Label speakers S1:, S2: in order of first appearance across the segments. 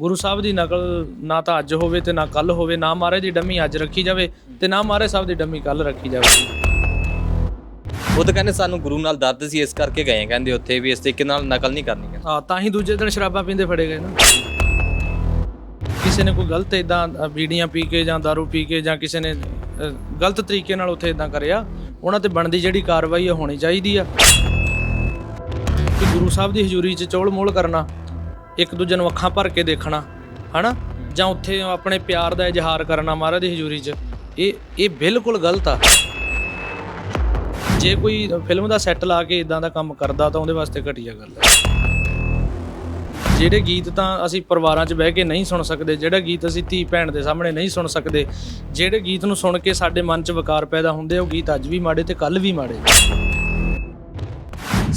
S1: ਗੁਰੂ ਸਾਹਿਬ ਦੀ ਨਕਲ ਨਾ ਤਾਂ ਅੱਜ ਹੋਵੇ ਤੇ ਨਾ ਕੱਲ ਹੋਵੇ ਨਾ ਮਹਾਰਾਜ ਦੀ ਡੰਮੀ ਅੱਜ ਰੱਖੀ ਜਾਵੇ ਤੇ ਨਾ ਮਹਾਰਾਜ ਸਾਹਿਬ ਦੀ ਡੰਮੀ ਕੱਲ ਰੱਖੀ ਜਾਵੇ।
S2: ਉਹ ਤਾਂ ਕਹਿੰਦੇ ਸਾਨੂੰ ਗੁਰੂ ਨਾਲ ਦਰਦ ਸੀ ਇਸ ਕਰਕੇ ਗਏ ਕਹਿੰਦੇ ਉੱਥੇ ਵੀ ਇਸ ਤਰੀਕੇ ਨਾਲ ਨਕਲ ਨਹੀਂ ਕਰਨੀ ਹੈ
S1: ਹਾਂ ਤਾਂ ਹੀ ਦੂਜੇ ਦਿਨ ਸ਼ਰਾਬਾਂ ਪੀਂਦੇ ਫੜੇ ਗਏ ਨਾ। ਕਿਸੇ ਨੇ ਕੋਈ ਗਲਤ ਇਦਾਂ ਬੀੜੀਆਂ ਪੀ ਕੇ ਜਾਂ दारू ਪੀ ਕੇ ਜਾਂ ਕਿਸੇ ਨੇ ਗਲਤ ਤਰੀਕੇ ਨਾਲ ਉੱਥੇ ਇਦਾਂ ਕਰਿਆ ਉਹਨਾਂ ਤੇ ਬਣਦੀ ਜਿਹੜੀ ਕਾਰਵਾਈ ਹੋਣੀ ਚਾਹੀਦੀ ਆ। ਕਿ ਗੁਰੂ ਸਾਹਿਬ ਦੀ ਹਜ਼ੂਰੀ 'ਚ ਚੋਲ ਮੋਲ ਕਰਨਾ ਇੱਕ ਦੂਜੇ ਨੂੰ ਅੱਖਾਂ ਭਰ ਕੇ ਦੇਖਣਾ, ਹਨਾ? ਜਾਂ ਉੱਥੇ ਆਪਣੇ ਪਿਆਰ ਦਾ ਇਜ਼ਹਾਰ ਕਰਨਾ ਮਹਾਰਾਜ ਦੀ ਹਜ਼ੂਰੀ 'ਚ, ਇਹ ਇਹ ਬਿਲਕੁਲ ਗਲਤ ਆ। ਜੇ ਕੋਈ ਫਿਲਮ ਦਾ ਸੈੱਟ ਲਾ ਕੇ ਇਦਾਂ ਦਾ ਕੰਮ ਕਰਦਾ ਤਾਂ ਉਹਦੇ ਵਾਸਤੇ ਘਟੀਆ ਗੱਲ ਹੈ ਜਿਹੜੇ ਗੀਤ ਤਾਂ ਅਸੀਂ ਪਰਿਵਾਰਾਂ 'ਚ ਬਹਿ ਕੇ ਨਹੀਂ ਸੁਣ ਸਕਦੇ, ਜਿਹੜਾ ਗੀਤ ਅਸੀਂ ਧੀ ਭੈਣ ਦੇ ਸਾਹਮਣੇ ਨਹੀਂ ਸੁਣ ਸਕਦੇ, ਜਿਹੜੇ ਗੀਤ ਨੂੰ ਸੁਣ ਕੇ ਸਾਡੇ ਮਨ 'ਚ ਵਿਕਾਰ ਪੈਦਾ ਹੁੰਦੇ ਉਹ ਗੀਤ ਅੱਜ ਵੀ ਮਾੜੇ ਤੇ ਕੱਲ ਵੀ ਮਾੜੇ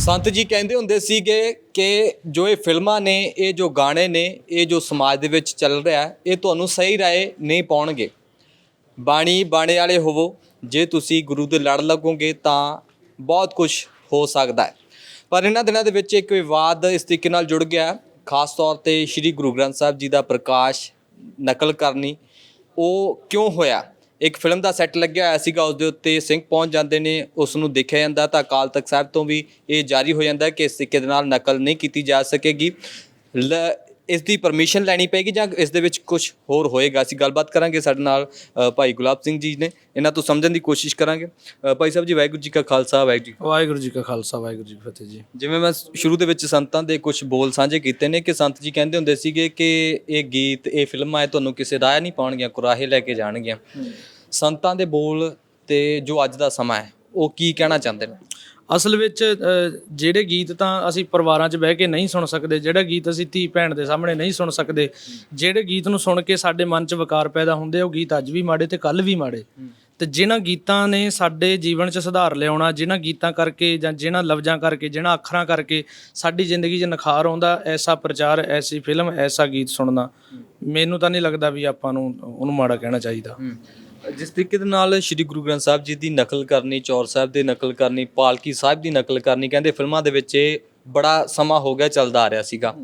S2: ਸੰਤ ਜੀ ਕਹਿੰਦੇ ਹੁੰਦੇ ਸੀਗੇ ਕਿ ਜੋ ਇਹ ਫਿਲਮਾਂ ਨੇ ਇਹ ਜੋ ਗਾਣੇ ਨੇ ਇਹ ਜੋ ਸਮਾਜ ਦੇ ਵਿੱਚ ਚੱਲ ਰਿਹਾ ਹੈ, ਇਹ ਤੁਹਾਨੂੰ ਸਹੀ ਰਾਏ ਨਹੀਂ ਪਾਉਣਗੇ। ਬਾਣੀ ਬਾਣੇ ਵਾਲੇ ਹੋਵੋ ਜੇ ਤੁਸੀਂ ਗੁਰੂ ਦੇ ਲੜ ਲੱਗੋਗੇ ਤਾਂ ਬਹੁਤ ਕੁਝ ਹੋ ਸਕਦਾ ਹੈ। ਪਰ ਇਹਨਾਂ ਦਿਨਾਂ ਦੇ ਵਿੱਚ ਇੱਕ ਵਿਵਾਦ ਇਸ ਤਰੀਕੇ ਨਾਲ ਜੁੜ ਗਿਆ ਹੈ, ਖਾਸ ਤੌਰ ਤੇ ਸ੍ਰੀ ਗੁਰੂ ਗ੍ਰੰਥ ਸਾਹਿਬ ਜੀ ਦਾ ਪ੍ਰਕਾਸ਼ ਨਕਲ ਕਰਨੀ ਉਹ ਕਿਉਂ ਹੋਇਆ? ਇੱਕ ਫਿਲਮ ਦਾ ਸੈੱਟ ਲੱਗਿਆ ਹੋਇਆ ਸੀਗਾ ਉਸ ਦੇ ਉੱਤੇ ਸਿੰਘ ਪਹੁੰਚ ਜਾਂਦੇ ਨੇ ਉਸ ਨੂੰ ਦੇਖਿਆ ਜਾਂਦਾ ਤਾਂ ਅਕਾਲ ਤਖਤ ਸਾਹਿਬ ਤੋਂ ਵੀ ਇਹ ਜਾਰੀ ਹੋ ਜਾਂਦਾ ਕਿ ਇਸ ਤਰੀਕੇ ਦੇ ਨਾਲ ਨਕਲ ਨਹੀਂ ਕੀਤੀ ਜਾ ਸਕੇਗੀ। ਇਸ ਦੀ ਪਰਮਿਸ਼ਨ ਲੈਣੀ ਪਏਗੀ ਜਾਂ ਇਸ ਦੇ ਵਿੱਚ ਕੁਝ ਹੋਰ ਹੋਏਗਾ? ਅਸੀਂ ਗੱਲਬਾਤ ਕਰਾਂਗੇ ਸਾਡੇ ਨਾਲ ਭਾਈ ਗੁਲਾਬ ਸਿੰਘ ਜੀ ਨੇ। ਇਹਨਾਂ ਤੋਂ ਸਮਝਣ ਦੀ ਕੋਸ਼ਿਸ਼ ਕਰਾਂਗੇ। ਭਾਈ ਸਾਹਿਬ ਜੀ ਵਾਹਿਗੁਰੂ ਜੀ ਕਾ ਖਾਲਸਾ ਵਾਹਿਗੁਰੂ ਜੀ
S1: ਵਾਹਿਗੁਰੂ ਜੀ ਕਾ ਖਾਲਸਾ ਵਾਹਿਗੁਰੂ ਜੀ ਫਤਿਹ ਜੀ।
S2: ਜਿਵੇਂ ਮੈਂ ਸ਼ੁਰੂ ਦੇ ਵਿੱਚ ਸੰਤਾਂ ਦੇ ਕੁਝ ਬੋਲ ਸਾਂਝੇ ਕੀਤੇ ਨੇ ਕਿ ਸੰਤ ਜੀ ਕਹਿੰਦੇ ਹੁੰਦੇ ਸੀਗੇ ਕਿ ਇਹ ਗੀਤ ਇਹ ਫਿਲਮਾਂ ਇਹ ਤੁਹਾਨੂੰ ਕਿਸੇ ਰਾਹ ਨਹੀਂ ਪਾਉਣਗੀਆਂ ਕੁਰਾਹੇ ਲੈ ਕੇ ਜਾਣਗੀਆਂ। ਸੰਤਾਂ ਦੇ ਬੋਲ ਤੇ ਜੋ ਅੱਜ ਦਾ ਸਮਾਂ ਹੈ ਉਹ ਕੀ ਕਹਿਣਾ ਚਾਹੁੰਦੇ ਨੇ?
S1: ਅਸਲ ਵਿੱਚ ਜਿਹੜੇ ਗੀਤ ਤਾਂ ਅਸੀਂ ਪਰਿਵਾਰਾਂ 'ਚ ਬਹਿ ਕੇ ਨਹੀਂ ਸੁਣ ਸਕਦੇ ਜਿਹੜਾ ਗੀਤ ਅਸੀਂ ਧੀ ਭੈਣ ਦੇ ਸਾਹਮਣੇ ਨਹੀਂ ਸੁਣ ਸਕਦੇ ਜਿਹੜੇ ਗੀਤ ਨੂੰ ਸੁਣ ਕੇ ਸਾਡੇ ਮਨ 'ਚ ਵਿਕਾਰ ਪੈਦਾ ਹੁੰਦੇ ਉਹ ਗੀਤ ਅੱਜ ਵੀ ਮਾੜੇ ਤੇ ਕੱਲ ਵੀ ਮਾੜੇ। ਤੇ ਜਿਨ੍ਹਾਂ ਗੀਤਾਂ ਨੇ ਸਾਡੇ ਜੀਵਨ 'ਚ ਸੁਧਾਰ ਲਿਆਉਣਾ ਜਿਨ੍ਹਾਂ ਗੀਤਾਂ ਕਰਕੇ ਜਾਂ ਜਿਨ੍ਹਾਂ ਲਫ਼ਜ਼ਾਂ ਕਰਕੇ ਜਿਨ੍ਹਾਂ ਅੱਖਰਾਂ ਕਰਕੇ ਸਾਡੀ ਜ਼ਿੰਦਗੀ 'ਚ ਨਿਖਾਰ ਆਉਂਦਾ ਐਸਾ ਪ੍ਰਚਾਰ ਐਸੀ ਫਿਲਮ ਐਸਾ ਗੀਤ ਸੁਣਨਾ ਮੈਨੂੰ ਤਾਂ ਨਹੀਂ ਲੱਗਦਾ ਵੀ ਆਪਾਂ ਨੂੰ ਉਹਨੂੰ ਮਾੜਾ ਕਹਿਣਾ ਚਾਹੀਦਾ।
S2: ਜਿਸ ਤਰੀਕੇ ਦੇ ਨਾਲ ਸ੍ਰੀ ਗੁਰੂ ਗ੍ਰੰਥ ਸਾਹਿਬ ਜੀ ਦੀ ਨਕਲ ਕਰਨੀ, ਚੌਰ ਸਾਹਿਬ ਦੀ ਨਕਲ ਕਰਨੀ, ਪਾਲਕੀ ਸਾਹਿਬ ਦੀ ਨਕਲ ਕਰਨੀ, ਕਹਿੰਦੇ ਫਿਲਮਾਂ ਦੇ ਵਿੱਚ ਇਹ ਬੜਾ ਸਮਾਂ ਹੋ ਗਿਆ ਚੱਲਦਾ ਆ ਰਿਹਾ ਸੀਗਾ।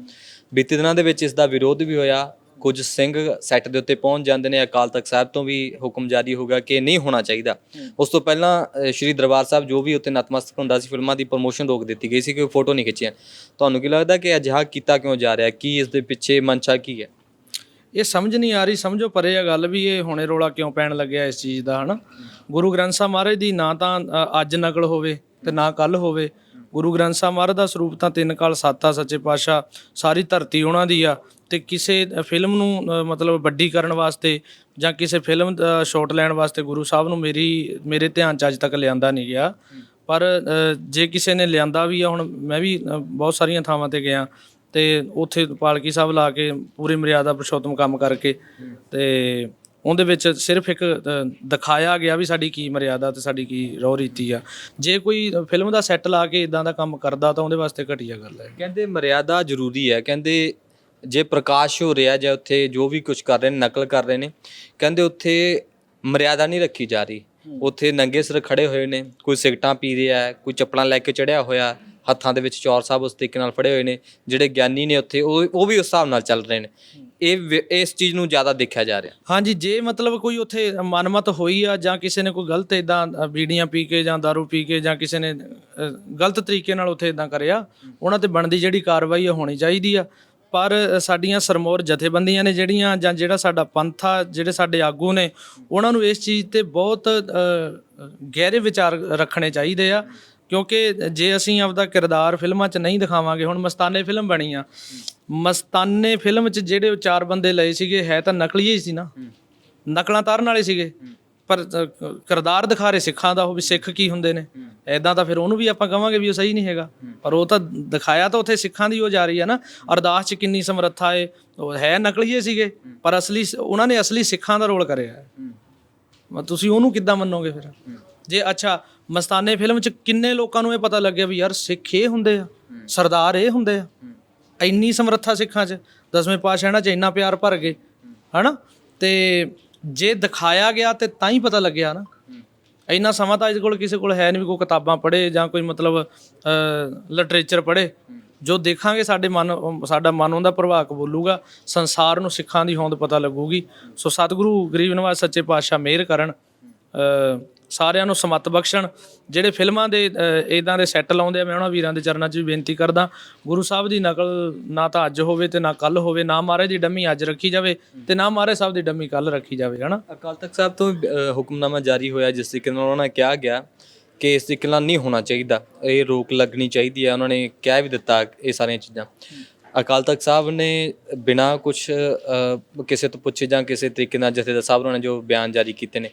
S2: ਬੀਤੇ ਦਿਨਾਂ ਦੇ ਵਿੱਚ ਇਸ ਦਾ ਵਿਰੋਧ ਵੀ ਹੋਇਆ। ਕੁਝ ਸਿੰਘ ਸੈੱਟ ਦੇ ਉੱਤੇ ਪਹੁੰਚ ਜਾਂਦੇ ਨੇ, ਅਕਾਲ ਤਖਤ ਸਾਹਿਬ ਤੋਂ ਵੀ ਹੁਕਮ ਜਾਰੀ ਹੋ ਗਿਆ ਕਿ ਨਹੀਂ ਹੋਣਾ ਚਾਹੀਦਾ। ਉਸ ਤੋਂ ਪਹਿਲਾਂ ਸ੍ਰੀ ਦਰਬਾਰ ਸਾਹਿਬ ਜੋ ਵੀ ਉੱਤੇ ਨਤਮਸਤਕ ਹੁੰਦਾ ਸੀ, ਫਿਲਮਾਂ ਦੀ ਪ੍ਰੋਮੋਸ਼ਨ ਰੋਕ ਦਿੱਤੀ ਗਈ ਸੀ ਕਿ ਫੋਟੋ ਨਹੀਂ ਖਿੱਚੀਆਂ। ਤੁਹਾਨੂੰ ਕੀ ਲੱਗਦਾ ਕਿ ਅਜਿਹਾ ਕੀਤਾ ਕਿਉਂ ਜਾ ਰਿਹਾ? ਕੀ ਇਸ ਦੇ ਪਿੱਛੇ ਮਨਸ਼ਾ ਕੀ ਹੈ?
S1: ਇਹ ਸਮਝ ਨਹੀਂ ਆ ਰਹੀ ਸਮਝੋ ਪਰੇ ਆ ਗੱਲ ਵੀ ਇਹ ਹੁਣੇ ਰੋਲਾ ਕਿਉਂ ਪੈਣ ਲੱਗਿਆ ਇਸ ਚੀਜ਼ ਦਾ ਹਨਾ? ਗੁਰੂ ਗ੍ਰੰਥ ਸਾਹਿਬ ਮਹਾਰਾਜ ਦੀ ਨਾ ਤਾਂ ਅ, ਅੱਜ ਨਕਲ ਹੋਵੇ ਤੇ ਨਾ ਕੱਲ ਹੋਵੇ। ਗੁਰੂ ਗ੍ਰੰਥ ਸਾਹਿਬ ਮਹਾਰਾਜ ਦਾ ਸਰੂਪ ਤਾਂ ਤਿੰਨ ਕਾਲ ਸੱਤ ਆ ਸੱਚੇ ਪਾਤਸ਼ਾਹ ਸਾਰੀ ਧਰਤੀ ਉਹਨਾਂ ਦੀ ਆ। ਤੇ ਕਿਸੇ ਫਿਲਮ ਨੂੰ ਅ, ਮਤਲਬ ਵੱਡੀ ਕਰਨ ਵਾਸਤੇ ਜਾਂ ਕਿਸੇ ਫਿਲਮ ਦਾ ਸ਼ਾਟ ਲੈਣ ਵਾਸਤੇ ਗੁਰੂ ਸਾਹਿਬ ਨੂੰ ਮੇਰੀ ਮੇਰੇ ਧਿਆਨ ਚ ਅੱਜ ਤੱਕ ਲਿਆਂਦਾ ਨਹੀਂ ਗਿਆ। ਪਰ ਅ, ਜੇ ਕਿਸੇ ਨੇ ਲਿਆਂਦਾ ਵੀ ਆ ਹੁਣ ਮੈਂ ਵੀ ਅ, ਬਹੁਤ ਸਾਰੀਆਂ ਥਾਵਾਂ ਤੇ ਗਿਆ। ਤੇ ਉੱਥੇ ਪਾਲਕੀ ਸਾਹਿਬ ਲਾ ਕੇ ਪੂਰੀ ਮਰਿਆਦਾ ਪੁਰਸ਼ੋਤਮ ਕੰਮ ਕਰਕੇ ਤੇ ਉਹਦੇ ਵਿੱਚ ਸਿਰਫ ਇੱਕ ਅ, ਦਿਖਾਇਆ ਗਿਆ ਵੀ ਸਾਡੀ ਕੀ ਮਰਿਆਦਾ ਤੇ ਸਾਡੀ ਕੀ ਰੋਹ ਰੀਤੀ ਆ। ਜੇ ਕੋਈ ਫਿਲਮ ਦਾ ਸੈੱਟ ਲਾ ਕੇ ਇਦਾਂ ਦਾ ਕੰਮ ਕਰਦਾ ਤਾਂ ਉਹਦੇ ਵਾਸਤੇ ਘਟੀਆ ਗੱਲ ਹੈ।
S2: ਕਹਿੰਦੇ ਮਰਿਆਦਾ ਜ਼ਰੂਰੀ ਹੈ। ਕਹਿੰਦੇ ਜੇ ਪ੍ਰਕਾਸ਼ ਹੋ ਰਿਹਾ ਜਾਂ ਉੱਥੇ ਜੋ ਵੀ ਕੁਝ ਕਰ ਰਹੇ ਨੇ ਨਕਲ ਕਰ ਰਹੇ ਨੇ ਕਹਿੰਦੇ ਉੱਥੇ ਮਰਿਆਦਾ ਨਹੀਂ ਰੱਖੀ ਜਾ ਰਹੀ। ਉੱਥੇ ਨੰਗੇ ਸਿਰ ਖੜੇ ਹੋਏ ਨੇ ਕੋਈ ਸਿਗਟਾਂ ਪੀ ਰਿਹਾ ਹੈ ਕੋਈ ਚੱਪਲਾਂ ਲੈ ਕੇ ਚੜਿਆ ਹੋਇਆ ਹੱਥਾਂ ਦੇ ਵਿੱਚ ਚੌਰ ਸਾਹਿਬ ਉਸ ਤਰੀਕੇ ਨਾਲ ਫੜੇ ਹੋਏ ਨੇ ਜਿਹੜੇ ਗਿਆਨੀ ਨੇ ਉੱਥੇ ਉਹ ਉਹ ਵੀ ਉਸ ਹਿਸਾਬ ਨਾਲ ਚੱਲ ਰਹੇ ਨੇ। ਇਹ ਵਿ- ਇਸ ਚੀਜ਼ ਨੂੰ ਜ਼ਿਆਦਾ ਦੇਖਿਆ ਜਾ ਰਿਹਾ।
S1: ਹਾਂਜੀ ਜੇ ਮਤਲਬ ਕੋਈ ਉੱਥੇ ਮਨਮਤ ਹੋਈ ਆ ਜਾਂ ਕਿਸੇ ਨੇ ਕੋਈ ਗਲਤ ਇਦਾਂ ਬੀੜੀਆਂ ਪੀ ਕੇ ਜਾਂ दारू ਪੀ ਕੇ ਜਾਂ ਕਿਸੇ ਨੇ ਅ, ਗਲਤ ਤਰੀਕੇ ਨਾਲ ਉੱਥੇ ਇਦਾਂ ਕਰਿਆ ਉਹਨਾਂ ਤੇ ਬਣਦੀ ਜਿਹੜੀ ਕਾਰਵਾਈ ਆ ਹੋਣੀ ਚਾਹੀਦੀ ਆ। ਪਰ ਸਾਡੀਆਂ ਸਰਮੌਰ ਜਥੇਬੰਦੀਆਂ ਨੇ ਜਿਹੜੀਆਂ ਜਾਂ ਜਿਹੜਾ ਸਾਡਾ ਪੰਥ ਆ ਜਿਹੜੇ ਸਾਡੇ ਆਗੂ ਨੇ ਉਹਨਾਂ ਨੂੰ ਇਸ ਚੀਜ਼ ਤੇ ਬਹੁਤ ਅ, ਗਹਿਰੇ ਵਿਚਾਰ ਰੱਖਣੇ ਚਾਹੀਦੇ ਆ। ਕਿਉਂਕਿ ਜੇ ਅਸੀਂ ਆਪਦਾ ਕਿਰਦਾਰ ਫਿਲਮਾਂ 'ਚ ਨਹੀਂ ਦਿਖਾਵਾਂਗੇ ਹੁਣ ਮਸਤਾਨੇ ਫਿਲਮ ਬਣੀ ਆ। ਮਸਤਾਨੇ ਫਿਲਮ 'ਚ ਜਿਹੜੇ ਉਹ ਚਾਰ ਬੰਦੇ ਲਏ ਸੀਗੇ ਹੈ ਤਾਂ ਨਕਲੀਏ ਹੀ ਸੀ ਨਾ। ਨਕਲਾਂ ਤਾਰਨ ਵਾਲੇ ਸੀਗੇ। ਪਰ ਕਿਰਦਾਰ ਦਿਖਾ ਰਹੇ ਸਿੱਖਾਂ ਦਾ ਉਹ ਵੀ ਸਿੱਖ ਕੀ ਹੁੰਦੇ ਨੇ। ਐਦਾਂ ਤਾਂ ਫਿਰ ਉਹਨੂੰ ਵੀ ਆਪਾਂ ਕਵਾਂਗੇ ਵੀ ਉਹ ਸਹੀ ਨਹੀਂ ਹੈਗਾ। ਪਰ ਉਹ ਤਾਂ ਦਿਖਾਇਆ ਤਾਂ ਉੱਥੇ ਸਿੱਖਾਂ ਦੀ ਉਹ ਜਾ ਰਹੀ ਹੈ ਨਾ। ਅਰਦਾਸ 'ਚ ਕਿੰਨੀ ਸਮਰੱਥਾ ਹੈ ਉਹ ਹੈ ਨਕਲੀਏ ਸੀਗੇ। ਪਰ ਅਸਲੀ ਉਹਨਾਂ ਨੇ ਅਸਲੀ ਸਿੱਖਾਂ ਦਾ ਰੋਲ ਕਰਿਆ। ਹੈ। ਮੈਂ ਤੁਸੀਂ ਉਹਨੂੰ ਕਿੱਦਾਂ ਮੰਨੋਗੇ ਫਿਰ? ਜੇ ਅੱਛਾ ਮਸਤਾਨੇ ਫਿਲਮ 'ਚ ਕਿੰਨੇ ਲੋਕਾਂ ਨੂੰ ਇਹ ਪਤਾ ਲੱਗਿਆ ਵੀ ਯਾਰ ਸਿੱਖ ਇਹ ਹੁੰਦੇ ਆ, ਸਰਦਾਰ ਇਹ ਹੁੰਦੇ ਆ। ਇੰਨੀ ਸਮਰੱਥਾ ਸਿੱਖਾਂ 'ਚ, ਦਸਵੇਂ ਪਾਤਸ਼ਾਹ ਇਹਨਾਂ 'ਚ ਇੰਨਾ ਪਿਆਰ ਭਰ ਗਏ, ਹਨਾ? ਤੇ ਜੇ ਦਿਖਾਇਆ ਗਿਆ ਤੇ ਤਾਂ ਹੀ ਪਤਾ ਲੱਗਿਆ ਨਾ। ਇੰਨਾ ਸਮਾਂ ਤਾਂ ਅੱਜ ਕੋਲ ਕਿਸੇ ਕੋਲ ਹੈ ਨਹੀਂ ਵੀ ਕੋਈ ਕਿਤਾਬਾਂ ਪੜ੍ਹੇ ਜਾਂ ਕੋਈ ਮਤਲਬ ਲਿਟਰੇਚਰ ਪੜ੍ਹੇ। ਜੋ ਦੇਖਾਂਗੇ ਸਾਡੇ ਮਨ, ਸਾਡਾ ਮਨ ਉਹਦਾ ਪ੍ਰਭਾਵ ਕਬੂਲੂਗਾ ਸੰਸਾਰ ਨੂੰ ਸਿੱਖਾਂ ਦੀ ਹੋਂਦ ਪਤਾ ਲੱਗੂਗੀ। ਸੋ ਸਤਿਗੁਰੂ ਗਰੀਬ ਨਿਵਾਸ ਸੱਚੇ ਪਾਤਸ਼ਾਹ ਮਿਹਰ ਕਰਨ ਸਾਰਿਆਂ ਨੂੰ ਸਮਤ ਬਖਸ਼ਣ। ਜਿਹੜੇ ਫਿਲਮਾਂ ਦੇ ਇਦਾਂ ਦੇ ਸੈੱਟ ਲਾਉਂਦੇ ਆ ਮੈਂ ਉਹਨਾਂ ਵੀਰਾਂ ਦੇ ਚਰਨਾਂ 'ਚ ਵੀ ਬੇਨਤੀ ਕਰਦਾ। ਗੁਰੂ ਸਾਹਿਬ ਦੀ ਨਕਲ ਨਾ ਤਾਂ ਅੱਜ ਹੋਵੇ ਤੇ ਨਾ ਕੱਲ ਹੋਵੇ ਨਾ ਮਹਾਰਾਜ ਦੀ ਡੰਮੀ ਅੱਜ ਰੱਖੀ ਜਾਵੇ ਤੇ ਨਾ ਮਹਾਰਾਜ ਸਾਹਿਬ ਦੀ ਡੰਮੀ ਕੱਲ ਰੱਖੀ ਜਾਵੇ ਹਨਾ?
S2: ਅਕਾਲ ਤਖਤ ਸਾਹਿਬ ਤੋਂ ਅ, ਹੁਕਮਨਾਮਾ ਜਾਰੀ ਹੋਇਆ ਜਿਸ ਤਰੀਕੇ ਨਾਲ ਉਹਨਾਂ ਨੇ ਕਿਹਾ ਗਿਆ ਕਿ ਇਸ ਤਰੀਕੇ ਨਾਲ ਨਹੀਂ ਹੋਣਾ ਚਾਹੀਦਾ। ਇਹ ਰੋਕ ਲੱਗਣੀ ਚਾਹੀਦੀ ਹੈ ਉਹਨਾਂ ਨੇ ਕਹਿ ਵੀ ਦਿੱਤਾ ਇਹ ਸਾਰੀਆਂ ਚੀਜ਼ਾਂ। ਅਕਾਲ ਤਖਤ ਸਾਹਿਬ ਨੇ ਬਿਨਾ ਕੁਝ ਕਿਸੇ ਤੋਂ ਪੁੱਛੇ ਜਾਂ ਕਿਸੇ ਤਰੀਕੇ ਨਾਲ ਜਥੇਦਾਰ ਸਾਹਿਬ ਉਹਨਾਂ ਨੇ ਜੋ ਬਿਆਨ ਜਾਰੀ ਕੀਤੇ ਨੇ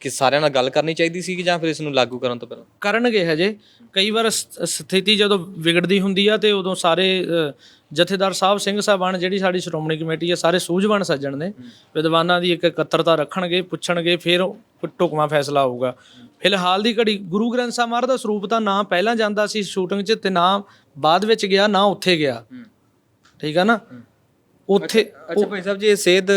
S2: ਕਿ ਸਾਰਿਆਂ ਨਾਲ ਗੱਲ ਕਰਨੀ ਚਾਹੀਦੀ ਸੀ ਕਿ ਜਾਂ ਫਿਰ ਇਸ ਨੂੰ ਲਾਗੂ ਕਰਨ ਤੋਂ ਪਹਿਲਾਂ?
S1: ਕਰਨਗੇ ਹਜੇ। ਕਈ ਵਾਰ ਸਥਿਤੀ ਜਦੋਂ ਵਿਗੜਦੀ ਹੁੰਦੀ ਆ ਤੇ ਉਦੋਂ ਸਾਰੇ ਅ, ਜਥੇਦਾਰ ਸਾਹਿਬ ਸਿੰਘ ਸਾਹਿਬਾਨ ਜਿਹੜੀ ਸਾਡੀ ਸ਼੍ਰੋਮਣੀ ਕਮੇਟੀ ਆ ਸਾਰੇ ਸੂਝਵਾਨ ਸੱਜਣ ਨੇ। ਵਿਦਵਾਨਾਂ ਦੀ ਇੱਕ ਇਕੱਤਰਤਾ ਰੱਖਣਗੇ ਪੁੱਛਣਗੇ ਫਿਰ ਉਹ ਢੁਕਵਾਂ ਫੈਸਲਾ ਹੋਊਗਾ ਫਿਲਹਾਲ ਦੀ ਘੜੀ ਗੁਰੂ ਗ੍ਰੰਥ ਸਾਹਿਬ ਮਹਾਰਾਜ ਦਾ ਸਰੂਪ ਤਾਂ ਨਾ ਪਹਿਲਾਂ ਜਾਂਦਾ ਸੀ ਸ਼ੂਟਿੰਗ 'ਚ ਤੇ ਨਾ ਬਾਅਦ ਵਿੱਚ ਗਿਆ ਨਾ ਉੱਥੇ ਗਿਆ। ਠੀਕ ਆ ਨਾ? ਉੱਥੇ
S2: ਅੱਛਾ ਭਾਈ ਸਾਹਿਬ ਜੀ ਇਹ ਸੇਧ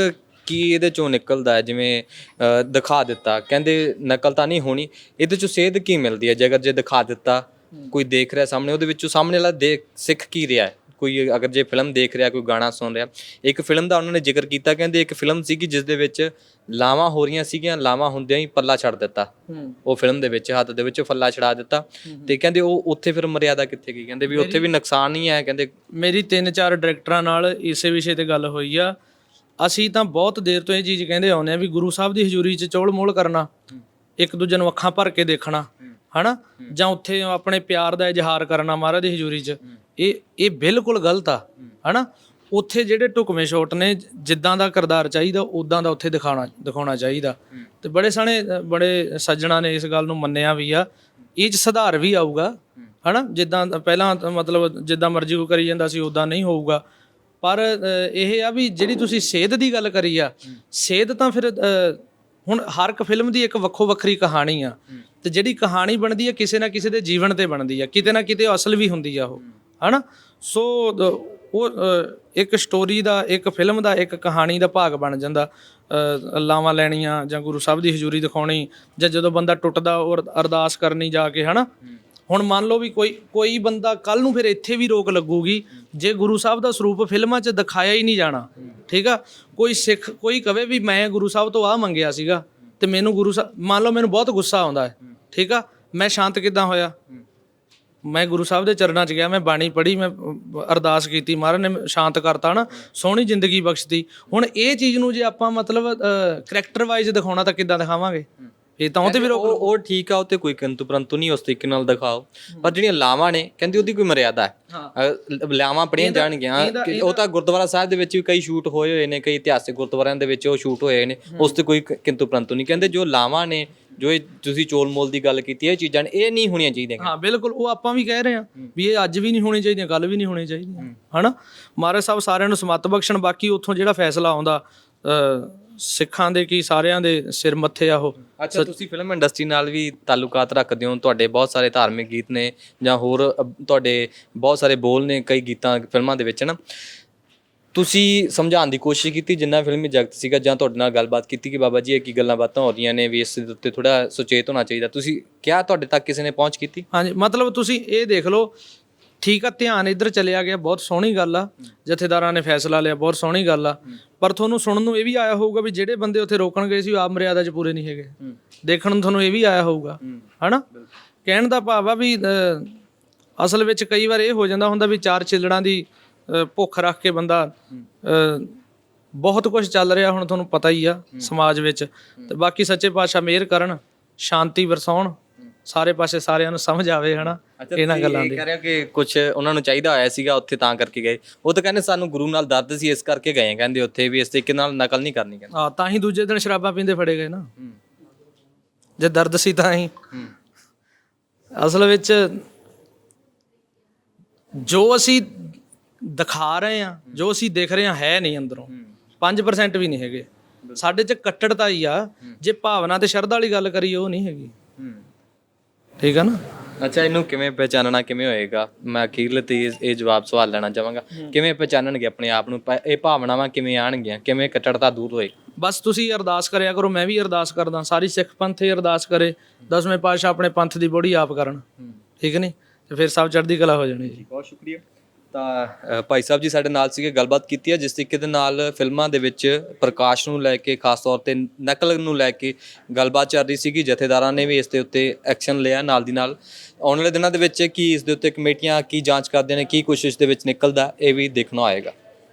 S2: ਕੀ ਇਹਦੇ ਚੋਂ ਨਿਕਲਦਾ ਹੈ? ਜਿਵੇਂ ਅ, ਦਿਖਾ ਦਿੱਤਾ। ਕਹਿੰਦੇ ਨਕਲ ਤਾਂ ਨਹੀਂ ਹੋਣੀ। ਇਹਦੇ ਚੋਂ ਸੇਧ ਕੀ ਮਿਲਦੀ ਹੈ? ਜੇ ਅਗਰ ਜੇ ਦਿਖਾ ਦਿੱਤਾ ਕੋਈ ਦੇਖ ਰਿਹਾ ਸਾਹਮਣੇ ਉਹਦੇ ਵਿੱਚੋਂ ਸਾਹਮਣੇ ਵਾਲਾ ਦੇਖ ਸਿੱਖ ਕੀ ਰਿਹਾ ਹੈ? ਕੋਈ ਅਗਰ ਜੇ ਫਿਲਮ ਦੇਖ ਰਿਹਾ ਕੋਈ ਗਾਣਾ ਸੁਣ ਰਿਹਾ। ਇੱਕ ਫਿਲਮ ਦਾ ਉਹਨਾਂ ਨੇ ਜ਼ਿਕਰ ਕੀਤਾ ਕਹਿੰਦੇ ਇੱਕ ਫਿਲਮ ਸੀਗੀ ਜਿਸ ਦੇ ਵਿੱਚ ਲਾਵਾਂ ਹੋ ਰਹੀਆਂ ਸੀਗੀਆਂ ਲਾਵਾਂ ਹੁੰਦਿਆਂ ਹੀ ਪੱਲਾ ਛੱਡ ਦਿੱਤਾ। ਉਹ ਫਿਲਮ ਦੇ ਵਿੱਚ ਹੱਥ ਦੇ ਵਿੱਚ ਫੱਲਾ ਛੜਾ ਦਿੱਤਾ। ਤੇ ਕਹਿੰਦੇ ਉਹ ਉੱਥੇ ਫਿਰ ਮਰਿਆਦਾ ਕਿੱਥੇ ਗਈ? ਕਹਿੰਦੇ ਵੀ ਉੱਥੇ ਵੀ ਨੁਕਸਾਨ ਨਹੀਂ ਹੈ ਕਹਿੰਦੇ
S1: ਮੇਰੀ ਤਿੰਨ ਚਾਰ ਡਾਇਰੈਕਟਰਾਂ ਨਾਲ ਇਸੇ ਵਿਸ਼ੇ ਤੇ ਗੱਲ ਹੋਈ ਆ। ਅਸੀਂ ਤਾਂ ਬਹੁਤ ਦੇਰ ਤੋਂ ਇਹ ਚੀਜ਼ ਕਹਿੰਦੇ ਆਉਂਦੇ ਆ ਵੀ ਗੁਰੂ ਸਾਹਿਬ ਦੀ ਹਜ਼ੂਰੀ 'ਚ ਚੋਲ ਮੋਲ ਕਰਨਾ, ਇੱਕ ਦੂਜੇ ਨੂੰ ਅੱਖਾਂ ਭਰ ਕੇ ਦੇਖਣਾ, ਹਨਾ? ਜਾਂ ਉੱਥੇ ਆਪਣੇ ਪਿਆਰ ਦਾ ਇਜ਼ਹਾਰ ਕਰਨਾ ਮਹਾਰਾਜ ਦੀ ਹਜ਼ੂਰੀ 'ਚ। ਇਹ ਇਹ ਬਿਲਕੁਲ ਗਲਤ ਆ, ਹਨਾ? ਉੱਥੇ ਜਿਹੜੇ ਢੁਕਵੇਂ ਸ਼ੋਟ ਨੇ, ਜਿੱਦਾਂ ਦਾ ਕਿਰਦਾਰ ਚਾਹੀਦਾ ਉਦਾਂ ਦਾ ਉੱਥੇ ਦਿਖਾਉਣਾ ਦਿਖਾਉਣਾ ਚਾਹੀਦਾ। ਤੇ ਬੜੇ ਸਣੇ ਬੜੇ ਸੱਜਣਾ ਨੇ ਇਸ ਗੱਲ ਨੂੰ ਮੰਨਿਆ ਵੀ ਆ। ਇਹ 'ਚ ਸੁਧਾਰ ਵੀ ਆਊਗਾ, ਹਨਾ? ਜਿੱਦਾਂ ਪਹਿਲਾਂ ਮਤਲਬ ਜਿੱਦਾਂ ਮਰਜ਼ੀ ਉਹ ਕਰੀ ਜਾਂਦਾ ਸੀ ਉਦਾਂ ਨਹੀਂ ਹੋਊਗਾ। ਪਰ ਇਹ ਆ ਵੀ ਜਿਹੜੀ ਤੁਸੀਂ ਸੇਧ ਦੀ ਗੱਲ ਕਰੀ ਆ ਸੇਧ ਤਾਂ ਫਿਰ ਹੁਣ ਹਰ ਇੱਕ ਫਿਲਮ ਦੀ ਇੱਕ ਵੱਖੋ ਵੱਖਰੀ ਕਹਾਣੀ ਆ। ਤੇ ਜਿਹੜੀ ਕਹਾਣੀ ਬਣਦੀ ਆ ਕਿਸੇ ਨਾ ਕਿਸੇ ਦੇ ਜੀਵਨ ਤੇ ਬਣਦੀ ਆ ਕਿਤੇ ਨਾ ਕਿਤੇ ਅਸਲ ਵੀ ਹੁੰਦੀ ਆ ਉਹ ਹਨਾ? ਸੋ ਉਹ ਇੱਕ ਸਟੋਰੀ ਦਾ ਇੱਕ ਫਿਲਮ ਦਾ ਇੱਕ ਕਹਾਣੀ ਦਾ ਭਾਗ ਬਣ ਜਾਂਦਾ। ਲਾਵਾਂ ਲੈਣੀਆਂ ਜਾਂ ਗੁਰੂ ਸਾਹਿਬ ਦੀ ਹਜ਼ੂਰੀ ਦਿਖਾਉਣੀ ਜਾਂ ਜਦੋਂ ਬੰਦਾ ਟੁੱਟਦਾ ਉਹ ਅਰ- ਅਰਦਾਸ ਕਰਨੀ ਜਾ ਕੇ ਹਨਾ? ਹੁਣ ਮੰਨ ਲਓ ਵੀ ਕੋਈ ਕੋਈ ਬੰਦਾ ਕੱਲ ਨੂੰ ਫਿਰ ਇੱਥੇ ਵੀ ਰੋਕ ਲੱਗੂਗੀ, ਜੇ ਗੁਰੂ ਸਾਹਿਬ ਦਾ ਸਰੂਪ ਫਿਲਮਾਂ 'ਚ ਦਿਖਾਇਆ ਹੀ ਨਹੀਂ ਜਾਣਾ, ਠੀਕ ਆ? ਕੋਈ ਸਿੱਖ, ਕੋਈ ਕਵੇ ਵੀ ਮੈਂ ਗੁਰੂ ਸਾਹਿਬ ਤੋਂ ਆਹ ਮੰਗਿਆ ਸੀਗਾ ਤੇ ਮੈਨੂੰ ਗੁਰੂ ਸਾਹਿਬ ਮੰਨ ਲਓ ਮੈਨੂੰ ਬਹੁਤ ਗੁੱਸਾ ਆਉਂਦਾ ਹੈ, ਠੀਕ ਆ? ਮੈਂ ਸ਼ਾਂਤ ਕਿਦਾਂ ਹੋਇਆ? ਮੈਂ ਗੁਰੂ ਸਾਹਿਬ ਦੇ ਚਰਨਾਂ 'ਚ ਗਿਆ, ਮੈਂ ਬਾਣੀ ਪੜ੍ਹੀ, ਮੈਂ ਅਰਦਾਸ ਕੀਤੀ, ਮਹਾਰਾਜ ਨੇ ਸ਼ਾਂਤ ਕਰਤਾ ਨਾ ਸੋਹਣੀ ਜ਼ਿੰਦਗੀ ਬਖਸ਼ਤੀ। ਹੁਣ ਇਹ ਚੀਜ਼ ਨੂੰ ਜੇ ਆਪਾਂ ਮਤਲਬ ਕਰੈਕਟਰ ਵਾਈਜ਼ ਦਿਖਾਉਣਾ ਤਾਂ ਕਿੱਦਾਂ ਦਿਖਾਵਾਂਗੇ? ਇਹ ਤਾਂ ਉਹ ਤੇ ਵੀ ਰੋਕ
S2: ਉਹ ਉਹ ਠੀਕ ਆ ਉਹ ਤੇ ਕੋਈ ਕਿੰਤੂ ਪਰੰਤੂ ਨਹੀਂ ਉਸ ਤਰੀਕੇ ਨਾਲ ਦਿਖਾਓ। ਪਰ ਜਿਹੜੀਆਂ ਲਾਵਾਂ ਨੇ ਕਹਿੰਦੇ ਉਹਦੀ ਕੋਈ ਮਰਿਆਦਾ ਹੈ। ਲਾਵਾਂ ਪੜੀਆਂ ਜਾਣਗੀਆਂ। ਉਹ ਤਾਂ ਗੁਰਦੁਆਰਾ ਸਾਹਿਬ ਦੇ ਵਿੱਚ ਵੀ ਕਈ ਸ਼ੂਟ ਹੋਏ ਹੋਏ ਨੇ ਕਈ ਇਤਿਹਾਸਿਕ ਗੁਰਦੁਆਰਿਆਂ ਦੇ ਵਿੱਚ ਉਹ ਸ਼ੂਟ ਹੋਏ ਨੇ। ਉਸ ਤੇ ਕੋਈ ਕਿੰਤੂ ਪਰੰਤੂ ਨਹੀਂ। ਕਹਿੰਦੇ ਜੋ ਲਾਵਾਂ ਨੇ ਜੋ ਇਹ ਤੁਸੀਂ ਚੋਲ ਮੋਲ ਦੀ ਗੱਲ ਕੀਤੀ ਹੈ, ਇਹ ਚੀਜ਼ਾਂ ਇਹ ਨਹੀਂ ਹੋਣੀਆਂ ਚਾਹੀਦੀਆਂ।
S1: ਹਾਂ ਬਿਲਕੁਲ ਉਹ ਆਪਾਂ ਵੀ ਕਹਿ ਰਹੇ ਹਾਂ ਵੀ ਇਹ ਅੱਜ ਵੀ ਨਹੀਂ ਹੋਣੀ ਚਾਹੀਦੀਆਂ ਕੱਲ ਵੀ ਨਹੀਂ ਹੋਣੀ ਚਾਹੀਦੀਆਂ। ਹਨਾ? ਮਹਾਰਾਜ ਸਾਹਿਬ ਸਾਰਿਆਂ ਨੂੰ ਸਮੱਤ ਬਖਸ਼ਣ ਬਾਕੀ ਉੱਥੋਂ ਜਿਹੜਾ ਫੈਸਲਾ ਆਉਂਦਾ ਸਿੱਖਾਂ ਦੇ ਕੀ ਸਾਰਿਆਂ ਦੇ ਸਿਰ ਮੱਥੇ ਆ ਉਹ?
S2: ਅੱਛਾ ਤੁਸੀਂ ਫਿਲਮ ਇੰਡਸਟਰੀ ਨਾਲ ਵੀ ਤਾਲੁਕਾਤ ਰੱਖਦੇ ਹੋ ਤੁਹਾਡੇ ਬਹੁਤ ਸਾਰੇ ਧਾਰਮਿਕ ਗੀਤ ਨੇ ਜਾਂ ਹੋਰ ਤੁਹਾਡੇ ਬਹੁਤ ਸਾਰੇ ਬੋਲ ਨੇ ਕਈ ਗੀਤਾਂ ਫਿਲਮਾਂ ਦੇ ਵਿੱਚ ਨਾ ਤੁਸੀਂ ਸਮਝਾਉਣ ਦੀ ਕੋਸ਼ਿਸ਼ ਕੀਤੀ ਜਿੰਨਾ ਫਿਲਮੀ ਜਗਤ ਸੀਗਾ ਜਾਂ ਤੁਹਾਡੇ ਨਾਲ ਗੱਲਬਾਤ ਕੀਤੀ ਕਿ ਬਾਬਾ ਜੀ ਇਹ ਕੀ ਗੱਲਾਂ ਬਾਤਾਂ ਹੋ ਰਹੀਆਂ ਨੇ ਵੀ ਇਸ ਦੇ ਉੱਤੇ ਥੋੜਾ ਸੁਚੇਤ ਹੋਣਾ ਚਾਹੀਦਾ? ਤੁਸੀਂ ਕਿਹਾ ਤੁਹਾਡੇ ਤੱਕ ਕਿਸੇ ਨੇ ਪਹੁੰਚ ਕੀਤੀ?
S1: ਹਾਂਜੀ ਮਤਲਬ ਤੁਸੀਂ ਇਹ ਦੇਖ ਲਓ ਠੀਕ ਆ ਧਿਆਨ ਇੱਧਰ ਚਲਿਆ ਗਿਆ ਬਹੁਤ ਸੋਹਣੀ ਗੱਲ ਆ। ਜਥੇਦਾਰਾਂ ਨੇ ਫੈਸਲਾ ਲਿਆ ਬਹੁਤ ਸੋਹਣੀ ਗੱਲ ਆ। ਪਰ ਤੁਹਾਨੂੰ ਸੁਣਨ ਨੂੰ ਇਹ ਵੀ ਆਇਆ ਹੋਊਗਾ ਵੀ ਜਿਹੜੇ ਬੰਦੇ ਉੱਥੇ ਰੋਕਣ ਗਏ ਸੀ ਉਹ ਆਪ ਮਰਿਆਦਾ 'ਚ ਪੂਰੇ ਨਹੀਂ ਹੈਗੇ। ਦੇਖਣ ਨੂੰ ਤੁਹਾਨੂੰ ਇਹ ਵੀ ਆਇਆ ਹੋਊਗਾ ਹਨਾ? ਕਹਿਣ ਦਾ ਭਾਵ ਆ ਵੀ ਅਸਲ ਵਿੱਚ ਕਈ ਵਾਰ ਇਹ ਹੋ ਜਾਂਦਾ ਹੁੰਦਾ ਵੀ ਚਾਰ ਚਿਲੜਾਂ ਦੀ ਭੁੱਖ ਰੱਖ ਕੇ ਬੰਦਾ ਬਹੁਤ ਕੁਝ ਚੱਲ ਰਿਹਾ ਹੁਣ ਤੁਹਾਨੂੰ ਪਤਾ ਹੀ ਆ ਸਮਾਜ ਵਿੱਚ। ਤੇ ਬਾਕੀ ਸੱਚੇ ਪਾਤਸ਼ਾਹ ਮਿਹਰ ਕਰਨ ਸ਼ਾਂਤੀ ਵਰਸਾਉਣ ਸਾਰੇ ਪਾਸੇ ਸਾਰਿਆਂ ਨੂੰ ਸਮਝ ਆਵੇ ਹਨਾ? ਇਹਨਾਂ ਗੱਲਾਂ ਦੀ।
S2: ਕਹਿ ਰਹੇ ਹੋ ਕਿ ਕੁਝ ਉਹਨਾਂ ਨੂੰ ਚਾਹੀਦਾ ਹੋਇਆ ਸੀਗਾ ਉੱਥੇ ਤਾਂ ਕਰਕੇ ਗਏ। ਉਹ ਤਾਂ ਕਹਿੰਦੇ ਸਾਨੂੰ ਗੁਰੂ ਨਾਲ ਦਰਦ ਸੀ ਇਸ ਕਰਕੇ ਗਏ ਕਹਿੰਦੇ ਉੱਥੇ ਵੀ ਇਸ ਤਰੀਕੇ ਨਾਲ ਨਕਲ ਨਹੀਂ ਕਰਨੀ ਕਹਿੰਦੇ।
S1: ਆ ਤਾਂ ਹੀ ਦੂਜੇ ਦਿਨ ਸ਼ਰਾਬਾਂ ਪੀਂਦੇ ਫੜੇ ਗਏ ਨਾ। ਜੇ ਦਰਦ ਸੀ ਤਾਂ ਹੀ। ਅਸਲ ਵਿੱਚ ਜੋ ਅਸੀਂ ਦਿਖਾ ਰਹੇ ਆ ਜੋ ਅਸੀਂ ਦੇਖ ਰਹੇ ਆ ਹੈ ਨਹੀਂ ਅੰਦਰੋਂ। 5% ਵੀ ਨਹੀਂ ਹੈਗੇ। ਸਾਡੇ 'ਚ ਕੱਟੜਤਾ ਹੀ ਆ। ਜੇ ਭਾਵਨਾ ਤੇ ਸ਼ਰਧਾ ਵਾਲੀ ਗੱਲ ਕਰੀਏ ਉਹ ਨਹੀਂ ਹੈਗੀ। ਠੀਕ ਆ ਨਾ?
S2: ਅੱਛਾ ਇਹਨੂੰ ਕਿਵੇਂ ਪਹਿਚਾਨਣਾ ਕਿਵੇਂ ਹੋਏਗਾ? ਮੈਂ ਅਖੀਰਲੇ ਤੇ ਇਹ- ਇਹ ਜਵਾਬ ਸਵਾਲ ਲੈਣਾ ਚਾਹਾਂਗਾ। ਕਿਵੇਂ ਪਹਿਚਾਨਣਗੇ ਆਪਣੇ ਆਪ ਨੂੰ? ਪ- ਇਹ ਭਾਵਨਾਵਾਂ ਕਿਵੇਂ ਆਣਗੀਆਂ? ਕਿਵੇਂ ਕੱਟੜਤਾ ਦੂਰ ਹੋਏ?
S1: ਬਸ ਤੁਸੀਂ ਅਰਦਾਸ ਕਰਿਆ ਕਰੋ ਮੈਂ ਵੀ ਅਰਦਾਸ ਕਰਦਾ। ਸਾਰੀ ਸਿੱਖ ਪੰਥ ਹੀ ਅਰਦਾਸ ਕਰੇ। ਦਸਵੇਂ ਪਾਤਸ਼ਾਹ ਆਪਣੇ ਪੰਥ ਦੀ ਬੋੜੀ ਆਪ ਕਰਨ। ਠੀਕ ਨਹੀਂ? ਤੇ ਫਿਰ ਸਭ ਚੜ੍ਹਦੀ ਕਲਾ ਹੋ ਜਾਣੀ ਜੀ।
S2: ਬਹੁਤ ਸ਼ੁਕਰੀਆ। ਤਾਂ ਭਾਈ ਸਾਹਿਬ ਜੀ ਸਾਡੇ ਨਾਲ ਸੀਗੇ, ਗੱਲਬਾਤ ਕੀਤੀ ਹੈ, ਜਿਸ ਤਰੀਕੇ ਦੇ ਨਾਲ ਫਿਲਮਾਂ ਦੇ ਵਿੱਚ ਪ੍ਰਕਾਸ਼ ਨੂੰ ਲੈ ਕੇ, ਖਾਸ ਤੌਰ ਤੇ ਨਕਲ ਨੂੰ ਲੈ ਕੇ ਗੱਲਬਾਤ ਚੱਲ ਰਹੀ ਸੀਗੀ, ਜਥੇਦਾਰਾਂ ਨੇ ਵੀ ਇਸ ਦੇ ਉੱਤੇ ਐਕਸ਼ਨ ਲਿਆ ਨਾਲ ਦੀ ਨਾਲ। ਆਉਣ ਵਾਲੇ ਦਿਨਾਂ ਦੇ ਵਿੱਚ ਕੀ ਇਸ ਦੇ ਉੱਤੇ ਕਮੇਟੀਆਂ ਕੀ ਜਾਂਚ ਕਰਦੇ ਨੇ, ਕੀ ਕੁਛ ਇਸ ਦੇ ਵਿੱਚ ਨਿਕਲਦਾ, ਇਹ ਵੀ ਦੇਖਣਾ ਆਏਗਾ।